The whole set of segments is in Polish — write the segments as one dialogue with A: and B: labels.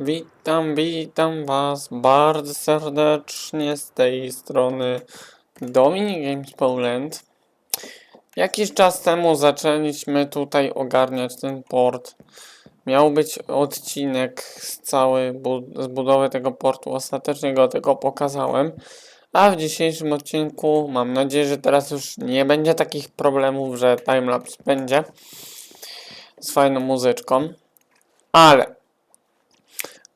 A: Witam, witam Was bardzo serdecznie z tej strony Dominik Games Poland. Jakiś czas temu zaczęliśmy tutaj ogarniać ten port. Miał być odcinek z całej bu- z budowy tego portu. Ostatecznie go tego pokazałem. A w dzisiejszym odcinku mam nadzieję, że teraz już nie będzie takich problemów, że timelapse będzie z fajną muzyczką. Ale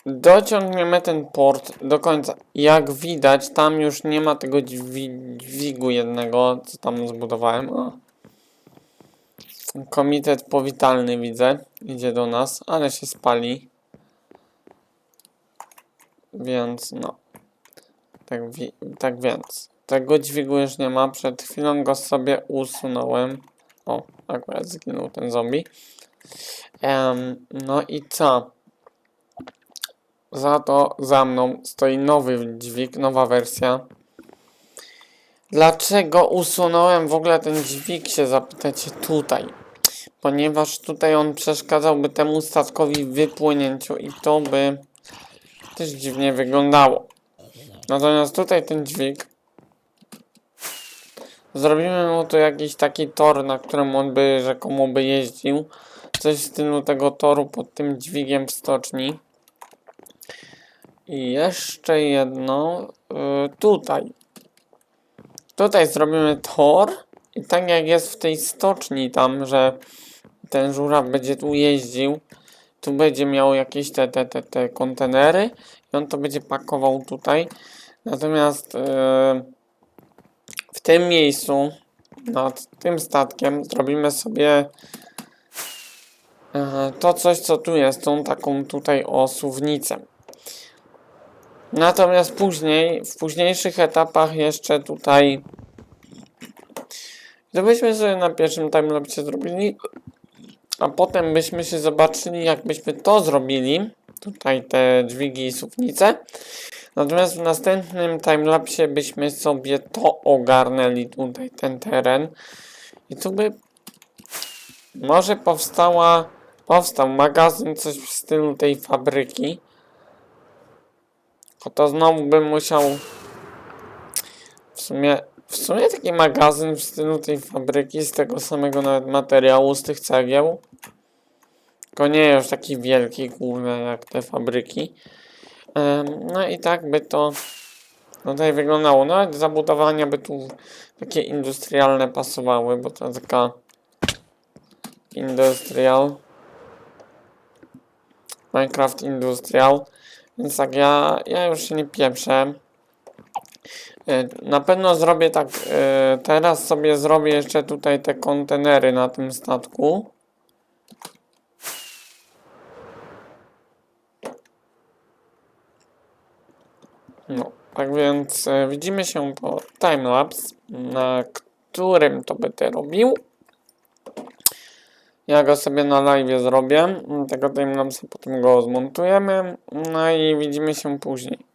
A: dociągniemy ten port do końca. Jak widać, tam już nie ma tego dźwi- dźwigu jednego, co tam zbudowałem. O. Komitet powitalny widzę, idzie do nas, ale się spali. Więc no. Tak, tak więc. Tego dźwigu już nie ma. Przed chwilą go sobie usunąłem. O, akurat zginął ten zombie. Em, no i co? Za to za mną stoi nowy dźwig, nowa wersja. Dlaczego usunąłem w ogóle ten dźwig, się zapytacie tutaj? Ponieważ tutaj on przeszkadzałby temu statkowi w wypłynięciu i to by też dziwnie wyglądało. Natomiast tutaj ten dźwig zrobimy mu tu jakiś taki tor, na którym on by rzekomo by jeździł. Coś w stylu tego toru pod tym dźwigiem w stoczni. I jeszcze jedno y, tutaj. Tutaj zrobimy tor i tak jak jest w tej stoczni tam, że ten żuraw będzie tu jeździł, tu będzie miał jakieś te, te, te, te kontenery i on to będzie pakował tutaj. Natomiast y, w tym miejscu nad tym statkiem zrobimy sobie e, to coś co tu jest, tą taką tutaj osuwnicę. Natomiast później, w późniejszych etapach jeszcze tutaj to byśmy sobie na pierwszym timelapse zrobili, a potem byśmy się zobaczyli, jakbyśmy to zrobili, tutaj te dźwigi i suwnice. Natomiast w następnym timelapsie byśmy sobie to ogarnęli, tutaj ten teren. I tu by może powstała, powstał magazyn, coś w stylu tej fabryki. Tylko to znowu bym musiał w sumie, w sumie taki magazyn w stylu tej fabryki z tego samego nawet materiału, z tych cegieł. Tylko nie już taki wielki, główny jak te fabryki. No i tak by to tutaj wyglądało. Nawet zabudowania by tu takie industrialne pasowały, bo to taka industrial. Minecraft Industrial. Więc tak, ja, ja już się nie pieprzę. E, Na pewno zrobię tak, e, teraz sobie zrobię jeszcze tutaj te kontenery na tym statku. No, tak więc e, widzimy się po timelapse, na którym to będę robił. Ja go sobie na live zrobię, tego timelapse potem go zmontujemy, no i widzimy się później.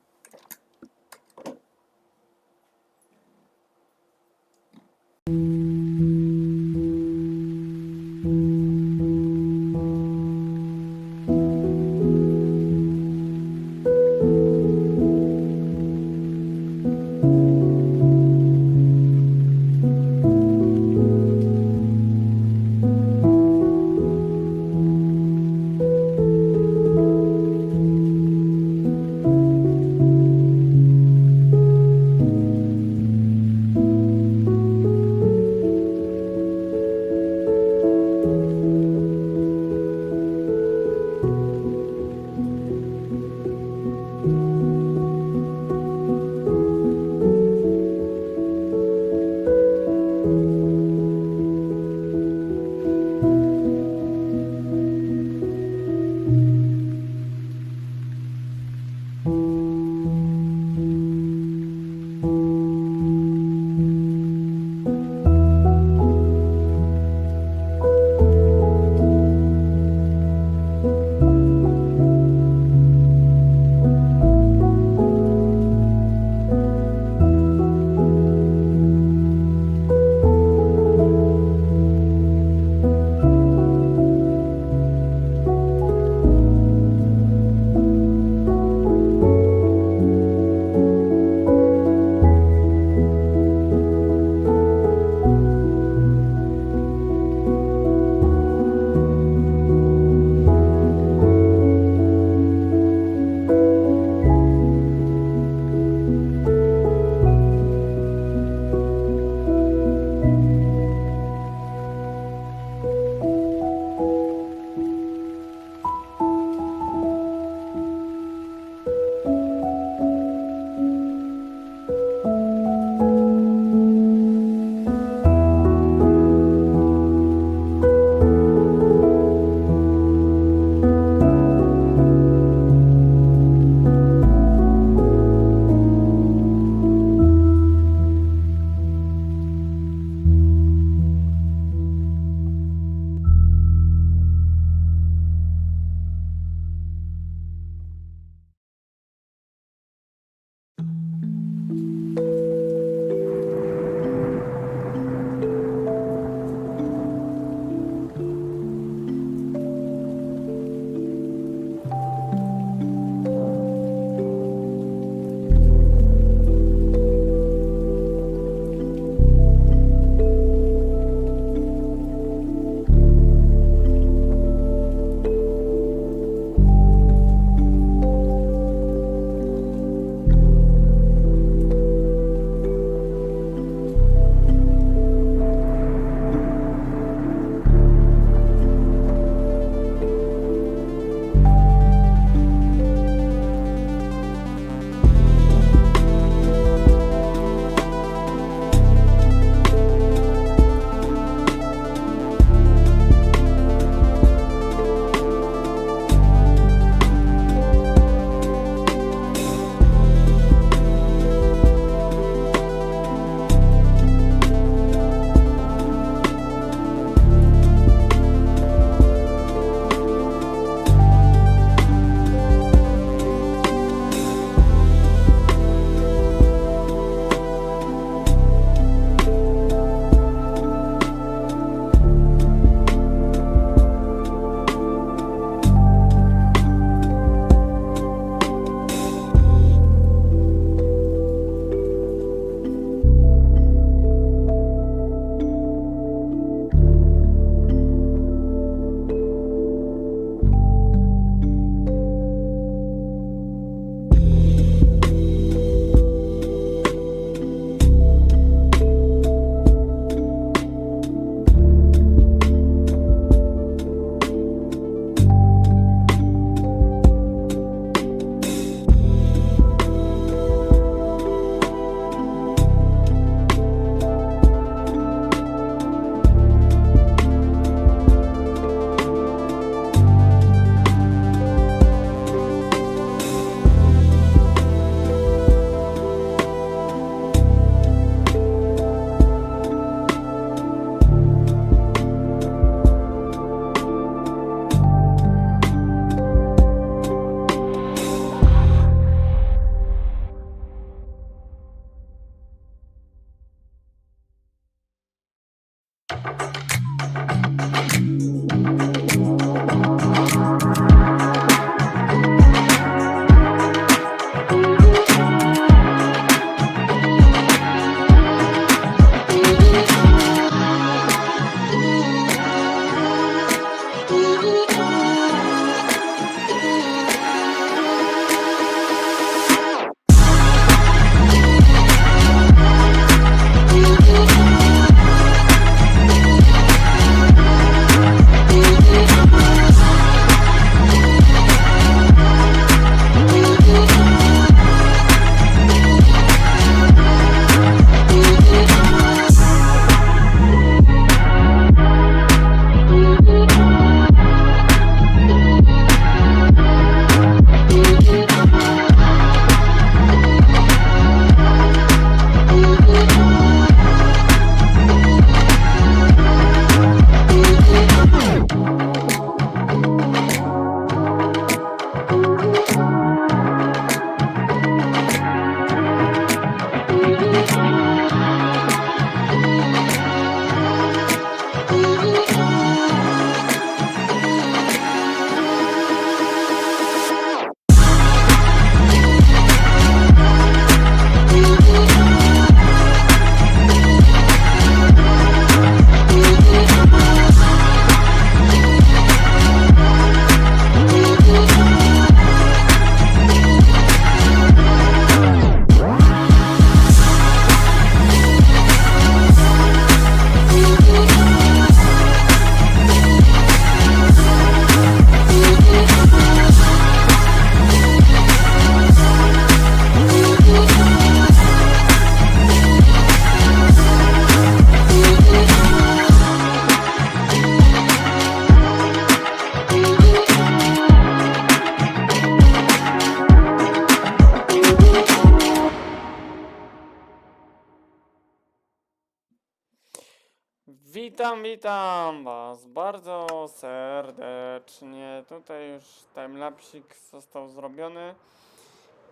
A: Witam, witam was bardzo serdecznie. Tutaj już timelapsik został zrobiony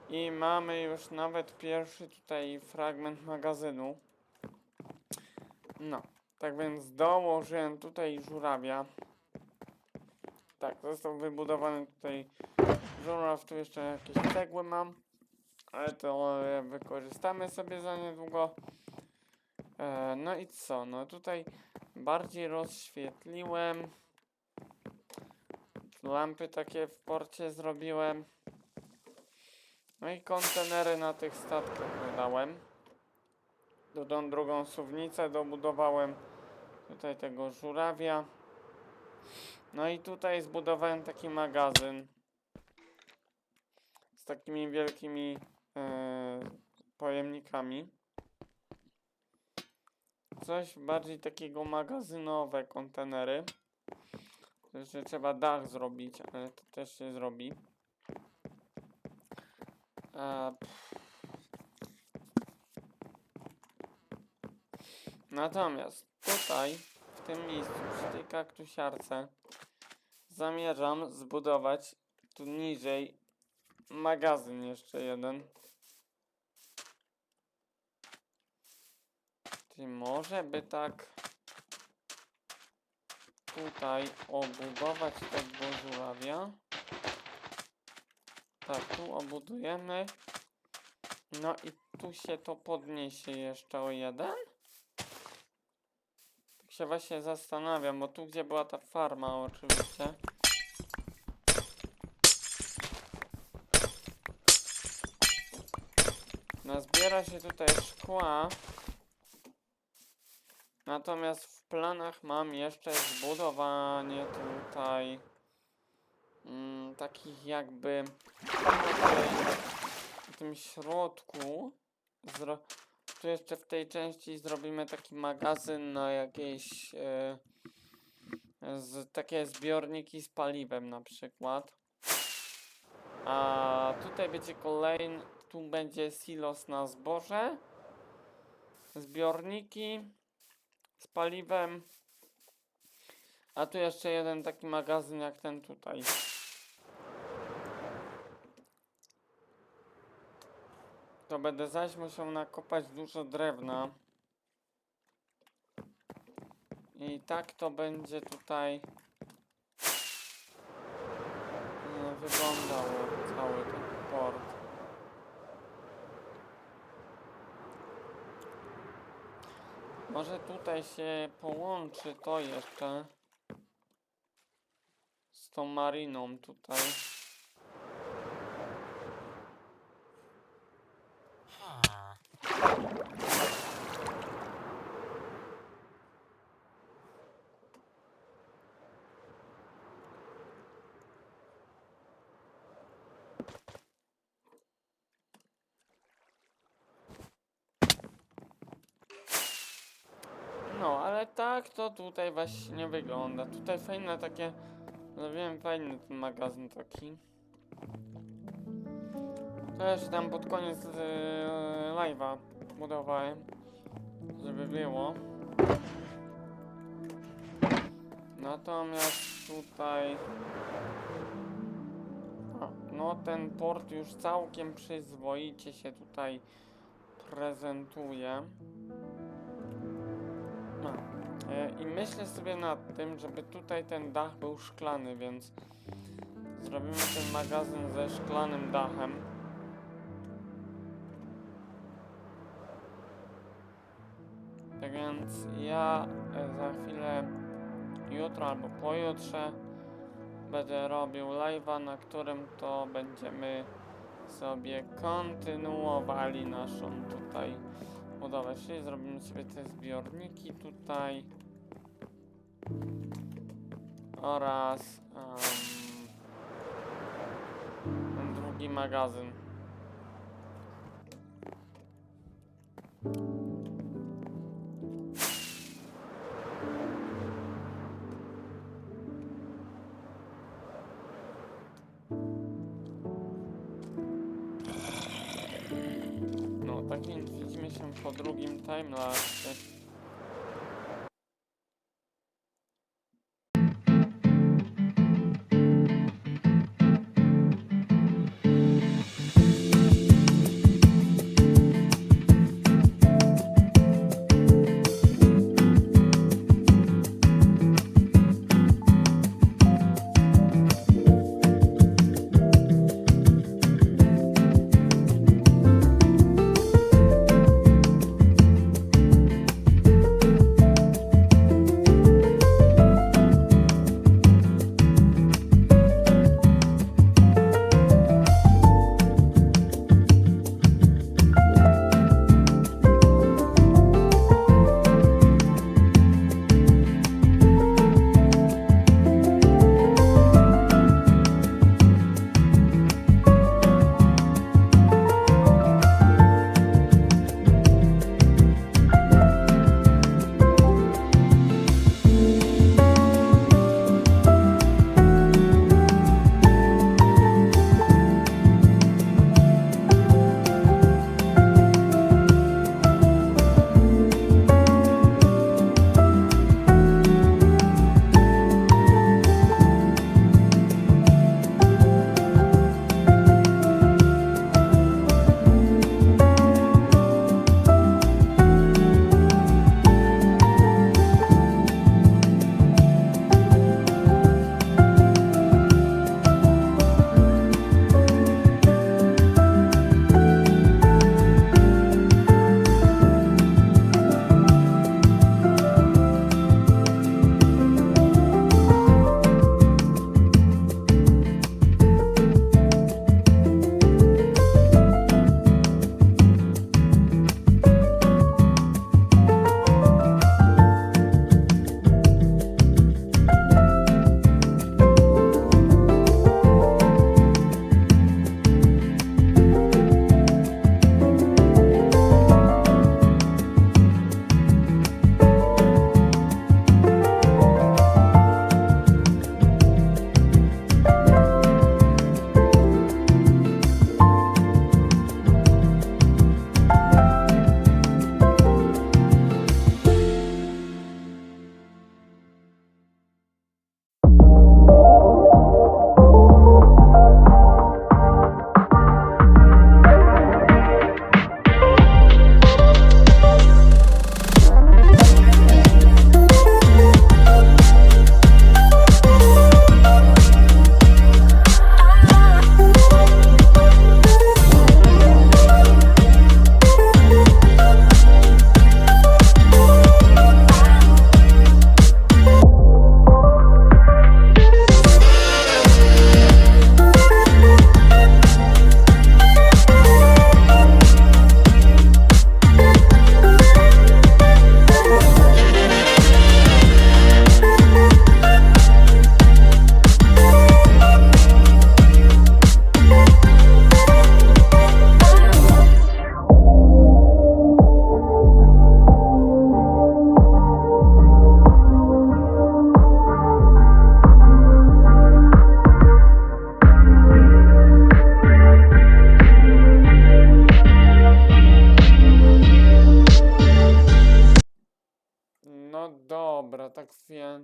A: i mamy już nawet pierwszy tutaj fragment magazynu. No, tak więc dołożyłem tutaj żurawia. Tak, został wybudowany tutaj żuraw, tu jeszcze jakieś cegły mam, ale to wykorzystamy sobie za niedługo. E, no i co? No tutaj bardziej rozświetliłem. Lampy takie w porcie zrobiłem. No i kontenery na tych statkach dodałem. Dodam drugą suwnicę, dobudowałem tutaj tego żurawia. No i tutaj zbudowałem taki magazyn z takimi wielkimi e, pojemnikami coś bardziej takiego magazynowe kontenery. Jeszcze trzeba dach zrobić, ale to też się zrobi. E. Natomiast tutaj, w tym miejscu, przy tej kaktusiarce, zamierzam zbudować tu niżej magazyn jeszcze jeden. Czy może by tak tutaj obudować tego żurawia? Tak, tu obudujemy. No i tu się to podniesie jeszcze o jeden? Tak się właśnie zastanawiam, bo tu gdzie była ta farma oczywiście. Nazbiera się tutaj szkła. Natomiast w planach mam jeszcze zbudowanie tutaj mm, takich jakby w tym środku zro, tu jeszcze w tej części zrobimy taki magazyn na jakieś e, z, takie zbiorniki z paliwem na przykład. A tutaj będzie kolejny, tu będzie silos na zboże, zbiorniki z paliwem. A tu jeszcze jeden taki magazyn jak ten tutaj. To będę zaś musiał nakopać dużo drewna. I tak to będzie tutaj e, wyglądało cały ten port. Może tutaj się połączy to jeszcze z tą mariną tutaj. No, ale tak to tutaj właśnie wygląda. Tutaj fajne takie... Zrobiłem fajny ten magazyn taki. Jeszcze tam pod koniec yy, live'a budowałem. Żeby było. Natomiast tutaj... No ten port już całkiem przyzwoicie się tutaj prezentuje. E, I myślę sobie nad tym, żeby tutaj ten dach był szklany, więc zrobimy ten magazyn ze szklanym dachem. Tak więc ja e, za chwilę, jutro albo pojutrze, będę robił live'a, na którym to będziemy sobie kontynuowali naszą tutaj budowę. Czyli zrobimy sobie te zbiorniki tutaj oraz ten drugi magazyn. Tak więc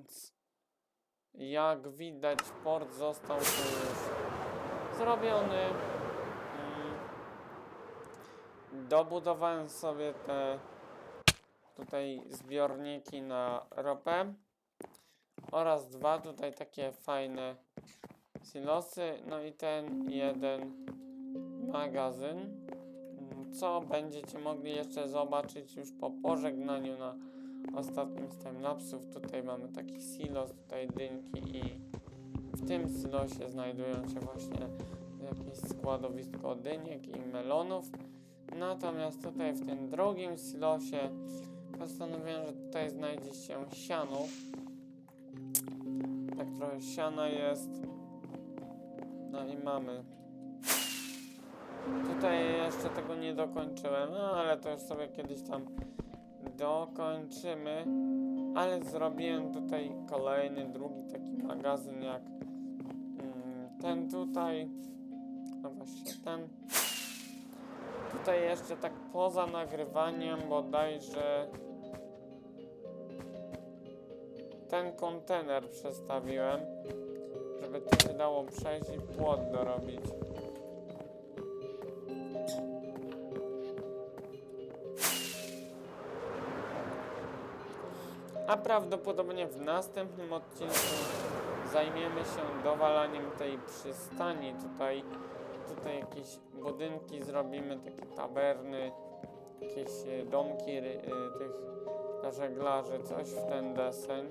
A: więc jak widać port został tu już zrobiony. Mm. Dobudowałem sobie te tutaj zbiorniki na ropę oraz dwa tutaj takie fajne silosy, no i ten jeden magazyn, co będziecie mogli jeszcze zobaczyć już po pożegnaniu na ostatnim z timelapsów. Tutaj mamy taki silos, tutaj dynki i w tym silosie znajdują się właśnie jakieś składowisko dyniek i melonów. Natomiast tutaj w tym drugim silosie postanowiłem, że tutaj znajdzie się siano. Tak trochę siana jest. No i mamy. Tutaj jeszcze tego nie dokończyłem, no ale to już sobie kiedyś tam dokończymy. Ale zrobiłem tutaj kolejny, drugi taki magazyn jak mm, ten tutaj. No właśnie ten. Tutaj jeszcze tak poza nagrywaniem bodajże ten kontener przestawiłem, żeby to się dało przejść i płot dorobić. A prawdopodobnie w następnym odcinku zajmiemy się dowalaniem tej przystani tutaj. Tutaj jakieś budynki zrobimy, takie taberny, jakieś e, domki e, tych żeglarzy, coś w ten deseń.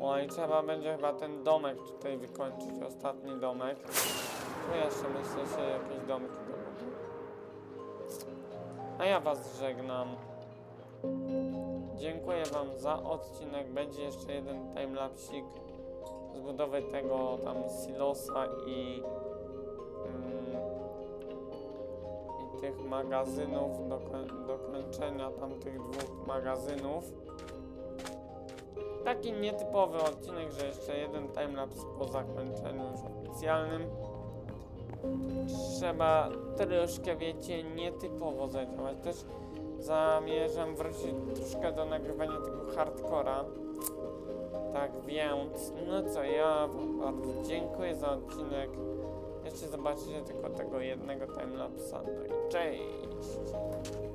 A: O i trzeba będzie chyba ten domek tutaj wykończyć, ostatni domek. Tu jeszcze myślę się jakieś domki dobudują. A ja was żegnam. Dziękuję wam za odcinek. Będzie jeszcze jeden timelapsik z budowy tego tam silosa i mm, i tych magazynów, doko- dokończenia tam tych dwóch magazynów. Taki nietypowy odcinek, że jeszcze jeden timelapse po zakończeniu już oficjalnym. Trzeba troszkę, wiecie, nietypowo zadziałać. Też zamierzam wrócić troszkę do nagrywania tego hardcora. Tak więc, no co, ja bardzo dziękuję za odcinek. Jeszcze zobaczycie tylko tego jednego timelapsa. No i cześć!